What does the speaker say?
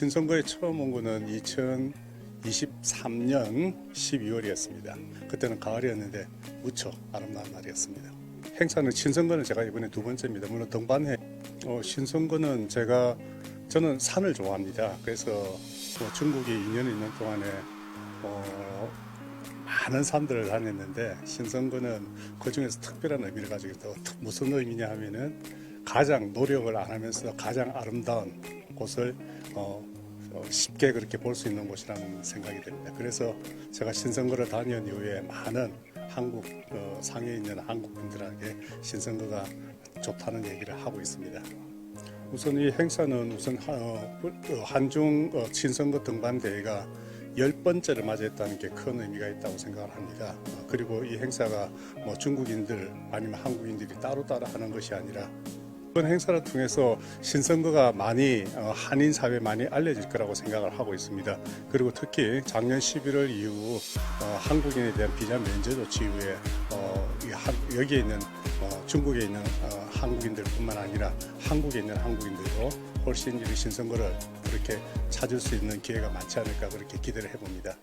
신선거에 처음 온 거는 2023년 12월이었습니다. 그때는 가을이었는데 무척 아름다운 날이었습니다. 행사는 신선거는 제가 이번에 두 번째입니다. 물론 등반회 어, 신선거는 제가 저는 산을 좋아합니다. 그래서 뭐 중국에 2년 있는 동안에 어, 많은 산들을 다녔는데 신선거는 그 중에서 특별한 의미를 가지고 있다. 무슨 의미냐 하면은 가장 노력을 안 하면서 가장 아름다운 곳을 어, 어, 쉽게 그렇게 볼 수 있는 곳이라는 생각이 듭니다. 그래서 제가 신선거를 다녀온 이후에 많은 한국 어, 상해 있는 한국분들에게 신선거가 좋다는 얘기를 하고 있습니다. 우선 이 행사는 우선 하- 어, 어, 한중 어, 친선거 등반 대회가 열 번째를 맞이했다는 게 큰 의미가 있다고 생각을 합니다. 어, 그리고 이 행사가 뭐 중국인들 아니면 한국인들이 따로따로 하는 것이 아니라 이번 행사를 통해서 신선거가 많이 어, 한인 사회에 많이 알려질 거라고 생각을 하고 있습니다. 그리고 특히 작년 11월 이후 어, 한국인에 대한 비자 면제 조치 이후에 어, 여기에 있는 어, 중국에 있는 어, 한국인들뿐만 아니라 한국에 있는 한국인들도 훨씬 이 신선거를 그렇게 찾을 수 있는 기회가 많지 않을까 그렇게 기대를 해봅니다.